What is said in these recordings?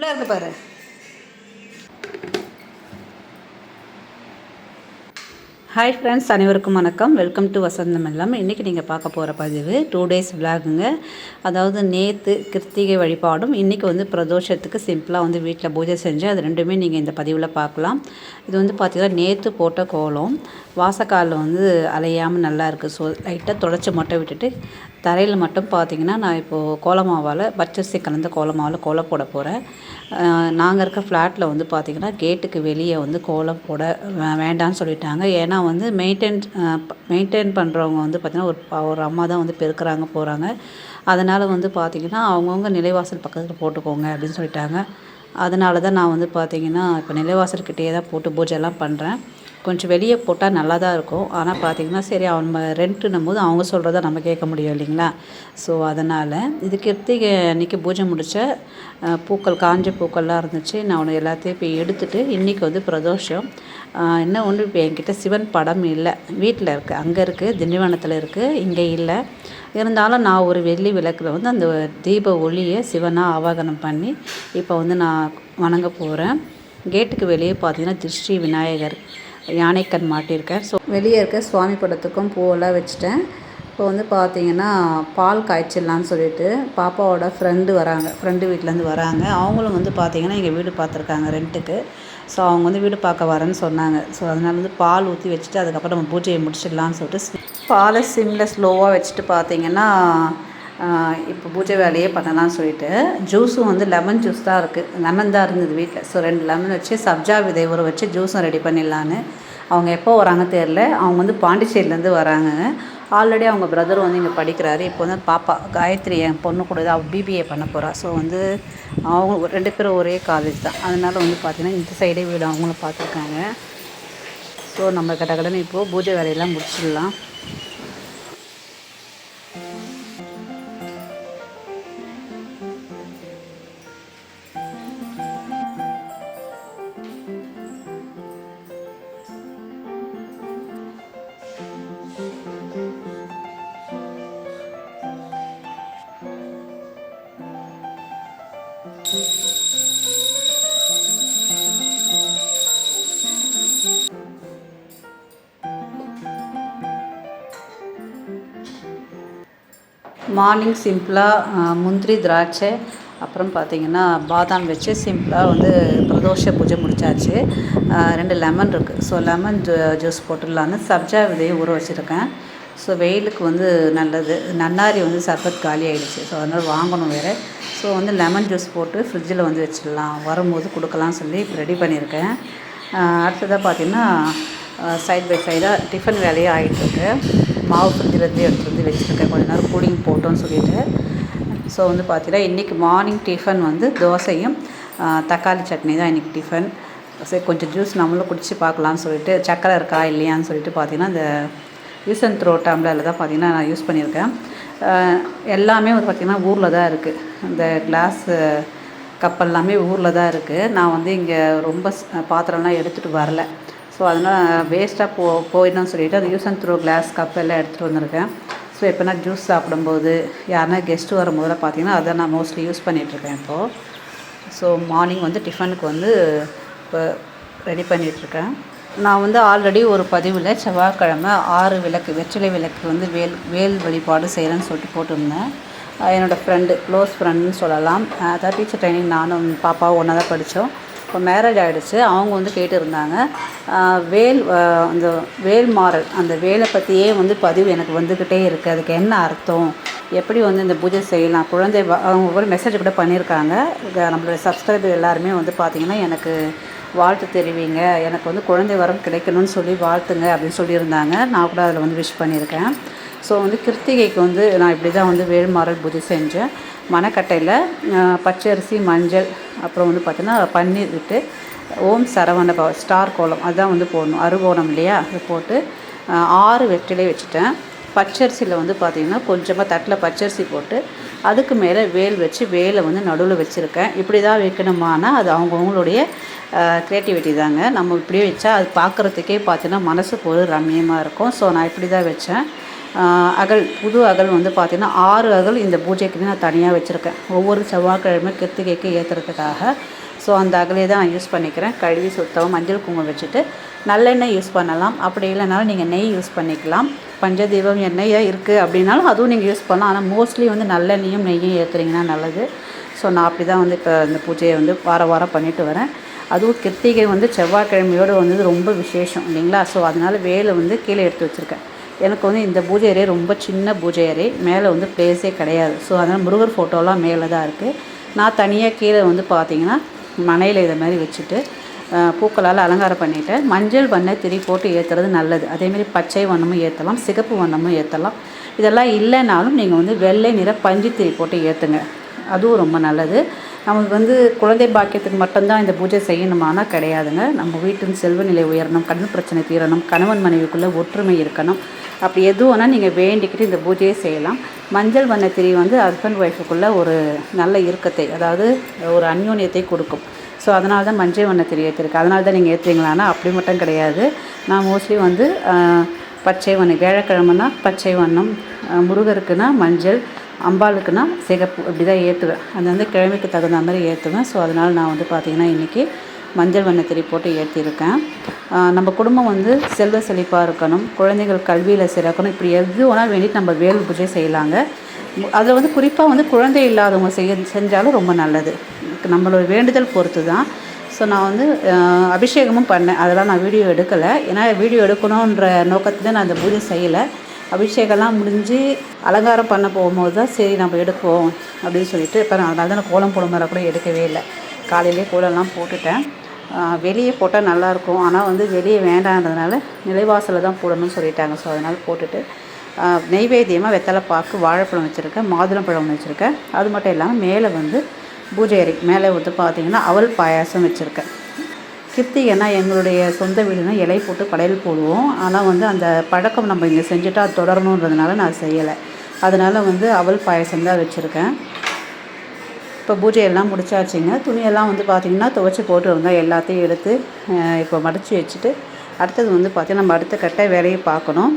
உள்ளே இருக்கு பாரு. ஹாய் ஃப்ரெண்ட்ஸ் அனைவருக்கும் வணக்கம். வெல்கம் டு வசந்தம் எல்லாம். இன்றைக்கி நீங்கள் பார்க்க போகிற பதிவு டூ டேஸ் விலாகுங்க அதாவது நேற்று கிருத்திகை வழிபாடும் இன்றைக்கி வந்து பிரதோஷத்துக்கு சிம்பிளாக வந்து வீட்டில் பூஜை செஞ்சு அது ரெண்டுமே நீங்கள் இந்த பதிவில் பார்க்கலாம். இது வந்து பார்த்திங்கன்னா நேற்று போட்ட கோலம். வாசக்காலில் வந்து அலையாமல் நல்லா இருக்குது ஸோ லைட்டாக தொடச்சி மட்டும் விட்டுட்டு தரையில் மட்டும் பார்த்தீங்கன்னா நான் இப்போது கோலமாவால் பச்சரிசி கலந்த கோலமாவில் கோலம் போட போகிறேன் நாங்கள் இருக்க ஃப்ளாட்டில் வந்து பார்த்திங்கன்னா கேட்டுக்கு வெளியே வந்து கோலம் போட வேண்டான்னு வேண்டாம்னு சொல்லிட்டாங்க. ஏன்னா வந்து மெயின்டைன் மெயின்டைன் பண்ணுறவங்க வந்து பார்த்திங்கன்னா ஒரு ஒரு அம்மா தான் வந்து பெருக்கிறாங்க போகிறாங்க அதனால் வந்து பார்த்திங்கன்னா அவங்கவுங்க நிலைவாசல் பக்கத்தில் போட்டுக்கோங்க அப்படின்னு சொல்லிட்டாங்க. அதனால தான் நான் வந்து பார்த்திங்கன்னா இப்போ நிலைவாசல்கிட்டே தான் போட்டு பூஜைலாம் பண்ணுறேன் கொஞ்சம் வெளியே போட்டால் நல்லா தான் இருக்கும். ஆனால் பார்த்திங்கன்னா சரி அவங்க ரெண்ட்டுன்னும் போது அவங்க சொல்கிறத நம்ம கேட்க முடியும் இல்லைங்களா? ஸோ அதனால் இது கிருத்திகை அன்றைக்கி பூஜை முடித்த பூக்கள் காஞ்ச பூக்கள்லாம் இருந்துச்சு. நான் ஒன்று எல்லாத்தையும் இப்போ எடுத்துகிட்டு இன்றைக்கி வந்து பிரதோஷம். என்ன ஒன்று இப்போ என்கிட்ட சிவன் படம் இல்லை. வீட்டில் இருக்குது அங்கே இருக்குது திண்டிவனத்தில் இருக்குது இங்கே இல்லை. இருந்தாலும் நான் ஒரு வெள்ளி விளக்கில் வந்து அந்த தீப ஒளியை சிவனாக ஆவாகனம் பண்ணி இப்போ வந்து நான் வணங்க போகிறேன் கேட்டுக்கு வெளியே பார்த்தீங்கன்னா திருஷ்டி விநாயகர். யானைக்கண் மாட்டியிருக்கேன். ஸோ வெளியே இருக்க சுவாமி படத்துக்கும் பூவெல்லாம் வச்சுட்டேன். இப்போ வந்து பார்த்தீங்கன்னா பால் காய்ச்சிடலான்னு சொல்லிட்டு பாப்பாவோட ஃப்ரெண்டு வராங்க. ஃப்ரெண்டு வீட்டிலேருந்து வராங்க. அவங்களும் வந்து பார்த்தீங்கன்னா எங்கள் வீடு பார்த்துருக்காங்க ரெண்ட்டுக்கு ஸோ அவங்க வந்து வீடு பார்க்க வரேன்னு சொன்னாங்க. ஸோ அதனால வந்து பால் ஊற்றி வச்சுட்டு அதுக்கப்புறம் நம்ம பூஜையை முடிச்சிடலான்னு சொல்லிட்டு பாலை சிம்மில் ஸ்லோவாக வச்சுட்டு பார்த்தீங்கன்னா இப்போ பூஜை வேலையே பண்ணலாம்னு சொல்லிட்டு ஜூஸும் வந்து லெமன் ஜூஸ் தான் இருக்குது லெமன் தான் இருந்தது வீட்டில் ஸோ ரெண்டு லெமன் வச்சு சப்ஜா விதை ஊற வச்சு ஜூஸும் ரெடி பண்ணிடலான்னு. அவங்க எப்போ வராங்க தெரில அவங்க வந்து பாண்டிச்சேரியிலேருந்து வராங்க. ஆல்ரெடி அவங்க பிரதர் வந்து இங்கே படிக்கிறாரு. இப்போ வந்து பாப்பா காயத்ரி என் பொண்ணு கூட தான் அவள் பிபிஏ பண்ண போகிறா ஸோ வந்து அவங்க ரெண்டு பேரும் ஒரே காலேஜ் தான். அதனால் வந்து பார்த்திங்கன்னா இந்த சைடே வீடு அவங்களும் பார்த்துருக்காங்க ஸோ நம்ம கட்ட கடன்னு இப்போது பூஜை வேலையெல்லாம் முடிச்சிடலாம். மார்னிங் சிம்பிளாக முந்திரி திராட்சை அப்புறம் பார்த்தீங்கன்னா பாதாம் வச்சு சிம்பிளாக வந்து பிரதோஷ பூஜை முடிச்சாச்சு ரெண்டு லெமன் இருக்குது ஸோ லெமன் ஜூ ஜூஸ் போட்டுடலான்னு சப்ஜா விதையை ஊற வச்சுருக்கேன் ஸோ வெயிலுக்கு வந்து நல்லது நன்னாரி வந்து சர்பத் காலி ஆகிடுச்சு ஸோ அதனால் வாங்கணும் வேறு ஸோ வந்து லெமன் ஜூஸ் போட்டு ஃப்ரிட்ஜில் வந்து வச்சிடலாம். வரும்போது கொடுக்கலாம்னு சொல்லி இப்போ ரெடி பண்ணியிருக்கேன் அடுத்ததாக பார்த்தீங்கன்னா சைட் பை சைடாக டிஃபன் வேலையே ஆகிட்டுருக்கு மாவு ஃப்ரிட்ஜிலேருந்து எடுத்துகிட்டு வந்து வச்சுருக்கேன். கொஞ்ச நேரம் கூலிங் போட்டோன்னு சொல்லிட்டு. ஸோ வந்து பார்த்தீங்கன்னா இன்றைக்கி மார்னிங் டிஃபன் வந்து தோசையும் தக்காளி சட்னி தான் இன்றைக்கி டிஃபன் சரி கொஞ்சம் ஜூஸ் நம்மளும் குடிச்சு பார்க்கலான்னு சொல்லிட்டு சக்கரை இருக்கா இல்லையான்னு சொல்லிட்டு பார்த்தீங்கன்னா இந்த யூஸ் அண்ட் த்ரோ டம்ளரில் தான் பார்த்தீங்கன்னா நான் யூஸ் பண்ணியிருக்கேன். எல்லாமே வந்து பார்த்திங்கன்னா ஊரில் தான் இருக்குது இந்த கிளாஸு கப் எல்லாமே ஊரில் தான் இருக்குது நான் வந்து இங்கே ரொம்ப பாத்திரம்லாம் எடுத்துகிட்டு வரல. ஸோ அதனால் வேஸ்ட்டாக போ போயிடணும்னு சொல்லிட்டு அந்த use and throw glass cup எல்லாம் எடுத்துகிட்டு வந்திருக்கேன். ஸோ எப்போனா ஜூஸ் சாப்பிடும்போது யாருனா கெஸ்ட்டு வரும்போதெல்லாம் பார்த்தீங்கன்னா அதை நான் மோஸ்ட்லி யூஸ் பண்ணிகிட்ருக்கேன் இப்போது ஸோ மார்னிங் வந்து டிஃபனுக்கு வந்து இப்போ ரெடி பண்ணிகிட்ருக்கேன் நான் வந்து ஆல்ரெடி ஒரு பதிவில் செவ்வாய்க்கிழமை ஆறு விளக்கு வெற்றிலை விளக்கு வந்து வேல் வேல் வழிபாடு செய்கிறேன்னு சொல்லிட்டு போட்டிருந்தேன். என்னோடய ஃப்ரெண்டு க்ளோஸ் ஃப்ரெண்டுன்னு சொல்லலாம். அதான் டீச்சர் ட்ரைனிங் நானும் பாப்பாவும் ஒன்றா தான் படித்தோம் இப்போ மேரேஜ் ஆகிடுச்சு அவங்க வந்து கேட்டு இருந்தாங்க வேல் அந்த வேல் மாறல் அந்த வேலை பற்றியே வந்து பதிவு எனக்கு வந்துக்கிட்டே இருக்குது அதுக்கு என்ன அர்த்தம்? எப்படி வந்து இந்த பூஜை செய்யலாம்? குழந்தை அவங்க ஒரு மெசேஜ் கூட பண்ணியிருக்காங்க. இங்க நம்மளோட சப்ஸ்கிரைபர் எல்லாருமே வந்து பார்த்திங்கன்னா எனக்கு வாழ்த்து தெரிவிங்க. எனக்கு வந்து குழந்தை வரம் கிடைக்கணும்னு சொல்லி வாழ்த்துங்க அப்படின்னு சொல்லியிருந்தாங்க. நான் கூட அதில் வந்து விஷ் பண்ணியிருக்கேன். ஸோ வந்து கிருத்திகைக்கு வந்து நான் இப்படி தான் வந்து வேல்மாறல் பூஜை செஞ்சேன். மணக்கட்டையில் பச்சரிசி மஞ்சள் அப்புறம் வந்து பார்த்திங்கன்னா பன்னீர் விட்டு ஓம் சரவண ஸ்டார் கோலம் அதுதான் வந்து போடணும். அருகோணம் இல்லையா? அது போட்டு ஆறு வெற்றிலை வச்சுட்டேன். பச்சரிசியில் வந்து பார்த்திங்கன்னா கொஞ்சமாக தட்டில் பச்சரிசி போட்டு அதுக்கு மேலே வேல் வச்சு வேலை வந்து நடுவில் வச்சுருக்கேன். இப்படி தான் வைக்கணுமானா அது அவங்கவுங்களுடைய க்ரியேட்டிவிட்டி தாங்க. நம்ம இப்படியே வச்சா அது பார்க்குறதுக்கே பார்த்தீங்கன்னா மனசுக்கு ஒரு ரம்மியமாக இருக்கும். ஸோ நான் இப்படி தான் வச்சேன் அகல் புது அகல் வந்து பார்த்திங்கன்னா ஆறு அகல் இந்த பூஜைக்கு நான் தனியாக வச்சுருக்கேன். ஒவ்வொரு செவ்வாய்க்கிழமை கிருத்திகைக்கு ஏற்றுறதுக்காக ஸோ அந்த அகலே தான் நான் யூஸ் பண்ணிக்கிறேன். கழுவி சுத்தம் மஞ்சள் குங்குமம் வச்சுட்டு நல்லெண்ணெய் யூஸ் பண்ணலாம். அப்படி இல்லைனாலும் நீங்கள் நெய் யூஸ் பண்ணிக்கலாம். பஞ்சதீபம் எண்ணெயாக இருக்குது அப்படின்னாலும் அதுவும் நீங்கள் யூஸ் பண்ணலாம். ஆனால் மோஸ்ட்லி வந்து நல்லெண்ணெயும் நெய்யும் ஏற்றுறீங்கன்னா நல்லது. ஸோ நான் அப்படி தான் வந்து இப்போ இந்த பூஜையை வந்து வார வாரம் பண்ணிட்டு வரேன். அதுவும் கிருத்திகை வந்து செவ்வாய்க்கிழமையோடு வந்தது ரொம்ப விசேஷம் இல்லைங்களா? ஸோ அதனால் வேலை வந்து கீழே எடுத்து வச்சுருக்கேன். எனக்கு வந்து இந்த பூஜை அறை ரொம்ப சின்ன பூஜை அறை. மேலே வந்து ப்ளேஸே கிடையாது. ஸோ அதனால் முருகர் ஃபோட்டோலாம் மேலே தான் இருக்குது நான் தனியாக கீழே வந்து பார்த்தீங்கன்னா மனையில் இதை மாதிரி வச்சுட்டு பூக்களால் அலங்காரம் பண்ணிவிட்டு மஞ்சள் வண்ண திரி போட்டு ஏற்றுறது நல்லது. அதேமாரி பச்சை வண்ணமும் ஏற்றலாம் சிகப்பு வண்ணமும் ஏற்றலாம் இதெல்லாம் இல்லைனாலும் நீங்கள் வந்து வெள்ளை நிற பஞ்சு திரி போட்டு ஏற்றுங்க அதுவும் ரொம்ப நல்லது. நமக்கு வந்து குழந்தை பாக்கியத்துக்கு மட்டும்தான் இந்த பூஜை செய்யணுமானா கிடையாதுங்க. நம்ம வீட்டின் செல்வ நிலை உயரணும் கண் பிரச்சனை தீரணும் கணவன் மனைவிக்குள்ளே ஒற்றுமை இருக்கணும். அப்படி எது நீங்கள் வேண்டிக்கிட்டு இந்த பூஜையை செய்யலாம். மஞ்சள் வண்ண திரி வந்து ஹஸ்பண்ட் ஒய்ஃபுக்குள்ளே ஒரு நல்ல இறுக்கத்தை அதாவது ஒரு அந்யோன்யத்தை கொடுக்கும். ஸோ அதனால தான் மஞ்சள் வண்ண திரி ஏற்றிருக்கு அதனால தான் நீங்கள் ஏற்றுறீங்களான்னா அப்படி மட்டும் கிடையாது. நான் மோஸ்ட்லி வந்து பச்சை வண்ணம் வியாழக்கிழமைனா பச்சை வண்ணம் முருகருக்குன்னா மஞ்சள் அம்பாளுக்குன்னா சிகப்பு இப்படி தான் ஏற்றுவேன் அது வந்து கிழமைக்கு தகுந்த மாதிரி ஏற்றுவேன் ஸோ அதனால் நான் வந்து பார்த்திங்கன்னா இன்றைக்கி மஞ்சள் வண்ணத்திரி போட்டு ஏற்றிருக்கேன் நம்ம குடும்பம் வந்து செல்வ செழிப்பாக இருக்கணும். குழந்தைகள் கல்வியில் சிறக்கணும். இப்படி எது வேணாலும் வேண்டிட்டு நம்ம வேல் பூஜை செய்யலாங்க. அதில் வந்து குறிப்பாக வந்து குழந்தை இல்லாதவங்க செய்ய செஞ்சாலும் ரொம்ப நல்லது. நம்மளோட வேண்டுதல் பொறுத்து தான் ஸோ நான் வந்து அபிஷேகமும் பண்ணேன். அதெல்லாம் நான் வீடியோ எடுக்கலை. ஏன்னா வீடியோ எடுக்கணுன்ற நோக்கத்தில் நான் அந்த பூஜை செய்யலை. அபிஷேகம்லாம் முடிஞ்சு அலங்காரம் பண்ண போகும்போது தான் சரி நம்ம எடுப்போம் அப்படின்னு சொல்லிட்டு இப்போ நான் அதனால தான் நான் கோலம் போடும் மேலே கூட எடுக்கவே இல்லை. காலையிலே கோலம்லாம் போட்டுட்டேன். வெளியே போட்டால் நல்லாயிருக்கும் ஆனால் வந்து வெளியே வேண்டான்றதுனால நிலைவாசலில் தான் போடணும்னு சொல்லிட்டாங்க. ஸோ அதனால் போட்டுட்டு நெய்வேத்தியமாக வெத்தலை பாக்கு வாழைப்பழம் வச்சுருக்கேன் மாதுளம்பழம் வச்சுருக்கேன். அது மட்டும் இல்லாமல் மேலே வந்து பூஜை அறை மேலே வந்து பார்த்திங்கன்னா அவல் பாயாசம் வச்சுருக்கேன். கிருத்திகைனா எங்களுடைய சொந்த வீடுனா இலை போட்டு படையல் போடுவோம். ஆனால் வந்து அந்த பழக்கம் நம்ம இங்கே செஞ்சுட்டு அது தொடரணுன்றதுனால நான் செய்யலை. அதனால் வந்து அவல் பாயாசம் தான் வச்சுருக்கேன். இப்போ பூஜையெல்லாம் முடிச்சாச்சுங்க. துணியெல்லாம் வந்து பார்த்திங்கன்னா துவைச்சி போட்டு வந்தால் எல்லாத்தையும் எடுத்து இப்போ மடித்து வச்சுட்டு அடுத்தது வந்து பார்த்திங்கன்னா நம்ம அடுத்த கட்ட வேலையை பார்க்கணும்.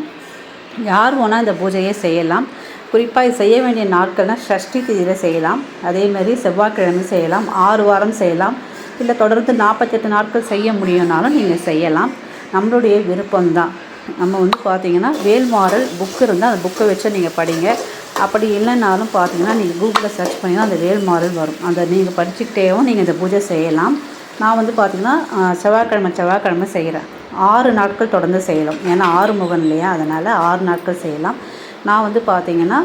யார் வேணால் இந்த பூஜையை செய்யலாம். குறிப்பாக செய்ய வேண்டிய நாட்கள்னால் ஷஷ்டி திதியில் செய்யலாம். அதே மாதிரி செவ்வாய்க்கிழமை செய்யலாம். ஆறு வாரம் செய்யலாம். இல்லை தொடர்ந்து நாற்பத்தெட்டு நாட்கள் செய்ய முடியும்னாலும் நீங்கள் செய்யலாம். நம்மளுடைய விருப்பம்தான். நம்ம வந்து பார்த்தீங்கன்னா வேல்மாறல் புக் இருந்தால் அந்த புக்கை வச்சு நீங்கள் படிங்க. அப்படி இல்லைனாலும் பார்த்தீங்கன்னா நீங்கள் கூகுளில் சர்ச் பண்ணிங்கன்னா அந்த வேல்மாறல் வரும். அந்த நீங்கள் படிச்சுக்கிட்டேவும் நீங்கள் இந்த பூஜை செய்யலாம். நான் வந்து பார்த்திங்கன்னா செவ்வாய்க்கிழமை செவ்வாய்க்கிழமை செய்கிறேன். ஆறு நாட்கள் தொடர்ந்து செய்யலாம். ஏன்னா ஆறு முகம் இல்லையா? அதனால் ஆறு நாட்கள் செய்யலாம். நான் வந்து பார்த்தீங்கன்னா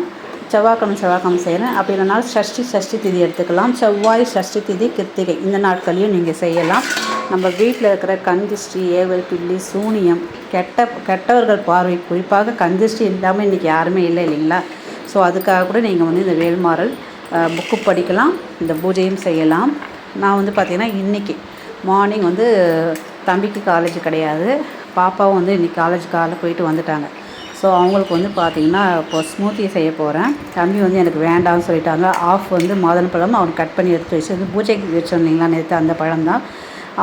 செவ்வாய்க்கிழமை செவ்வாய்க்கிழமை செய்கிறேன் அப்படி இல்லைனாலும் சஷ்டி சஷ்டி திதி எடுத்துக்கலாம். செவ்வாய் சஷ்டி திதி கிருத்திகை. இந்த நாட்களையும் நீங்கள் செய்யலாம். நம்ம வீட்டில் இருக்கிற கந்திஷ்டி ஏவல் பில்லி சூனியம் கெட்ட கெட்டவர்கள் பார்வை குறிப்பாக கந்திஷ்டி இல்லாமல் இன்றைக்கி யாருமே இல்லை இல்லைங்களா? ஸோ அதுக்காக கூட நீங்கள் வந்து இந்த வேல்மாறல் புக்கு படிக்கலாம். இந்த பூஜையும் செய்யலாம். நான் வந்து பார்த்திங்கன்னா இன்றைக்கி மார்னிங் வந்து தம்பிக்கு காலேஜ் கிடையாது. பாப்பாவும் வந்து இன்றைக்கி காலேஜ் காலைல போயிட்டு வந்துட்டாங்க. ஸோ அவங்களுக்கு வந்து பார்த்திங்கன்னா இப்போ ஸ்மூத்தி செய்ய போகிறேன் தம்பி வந்து எனக்கு வேண்டாம்னு சொல்லிட்டாங்க. ஆஃப் வந்து மாதுளம் பழம் கட் பண்ணி எடுத்து வச்சு வந்து பூஜைக்கு வச்சு வந்தீங்களா நேற்று அந்த பழம் தான்.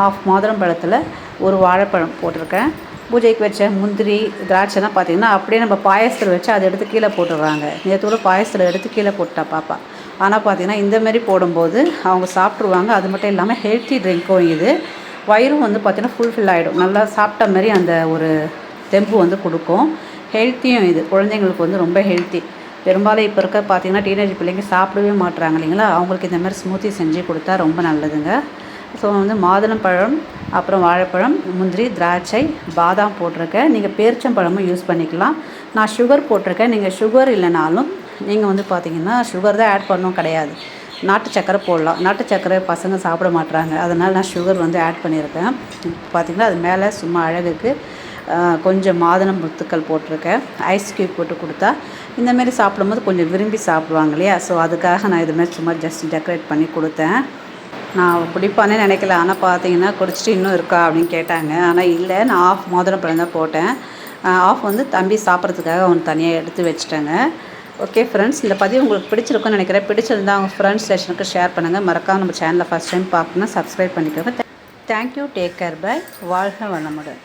ஆஃப் மாதுளம் பழத்தில் ஒரு வாழைப்பழம் போட்டிருக்கேன். பூஜைக்கு வச்ச முந்திரி திராட்சைலாம் பார்த்திங்கன்னா அப்படியே நம்ம பாயசத்தில் வச்சு அதை எடுத்து கீழே போட்டுடுறாங்க. நேற்று கூட பாயசத்தில் எடுத்து கீழே போட்டா பாப்பா. ஆனால் பார்த்திங்கன்னா இந்தமாரி போடும்போது அவங்க சாப்பிட்ருவாங்க அது மட்டும் இல்லாமல் ஹெல்த்தி ட்ரிங்க்கும் இது. வயிறும் வந்து பார்த்திங்கன்னா ஃபுல்ஃபில் ஆகிடும் நல்லா சாப்பிட்ட மாதிரி அந்த ஒரு தெம்பு வந்து கொடுக்கும். ஹெல்த்தியும் இது. குழந்தைங்களுக்கு வந்து ரொம்ப ஹெல்த்தி பெரும்பாலும் இப்போ இருக்க பார்த்தீங்கன்னா டீனேஜ் பிள்ளைங்க சாப்பிடவே மாட்டுறாங்க இல்லைங்களா? அவங்களுக்கு இந்த மாதிரி ஸ்மூத்தி செஞ்சு கொடுத்தா ரொம்ப நல்லதுங்க. ஸோ வந்து மாதுளம்பழம் அப்புறம் வாழைப்பழம் முந்திரி திராட்சை பாதாம் போட்டிருக்கேன். நீங்கள் பேரிச்சம்பழமும் யூஸ் பண்ணிக்கலாம். நான் சுகர் போட்டிருக்கேன். நீங்கள் சுகர் இல்லைனாலும் நீங்கள் வந்து பார்த்திங்கன்னா சுகர் தான் ஆட் பண்ணணும் கிடையாது. நாட்டு சக்கரை போடலாம். நாட்டு சக்கரை பசங்க சாப்பிட மாட்றாங்க. அதனால் நான் சுகர் வந்து ஆட் பண்ணியிருக்கேன். பார்த்திங்கன்னா அது மேலே சும்மா அழகுக்கு கொஞ்சம் மாதுளம் முத்துக்கள் போட்டிருக்கேன். ஐஸ் க்யூப் போட்டு கொடுத்தா இந்தமாரி சாப்பிடும்போது கொஞ்சம் விரும்பி சாப்பிடுவாங்க இல்லையா? ஸோ அதுக்காக நான் இது மாதிரி சும்மா ஜஸ்ட் டெக்கரேட் பண்ணி கொடுத்தேன். நான் குடிப்பானே நினைக்கல. ஆனால் பார்த்தீங்கன்னா குடிச்சிட்டு இன்னும் இருக்கா அப்படின்னு கேட்டாங்க. ஆனால் இல்லை நான் ஆஃப் மோதிரம் பழம் தான் போட்டேன். ஆஃப் வந்து தம்பி சாப்பிட்றதுக்காக அவன் தனியாக எடுத்து வச்சுட்டாங்க. ஓகே ஃப்ரெண்ட்ஸ் இந்த பதிவு உங்களுக்கு பிடிச்சிருக்குன்னு நினைக்கிறேன். பிடிச்சிருந்தா அவங்க ஃப்ரெண்ட்ஸ் செஷனுக்கு ஷேர் பண்ணுங்கள் மறக்காம நம்ம சேனலை ஃபஸ்ட் டைம் பார்க்கணும் சப்ஸ்கிரைப் பண்ணிக்கோங்க. Thank you take care bye வாழ்க வளமுடன்.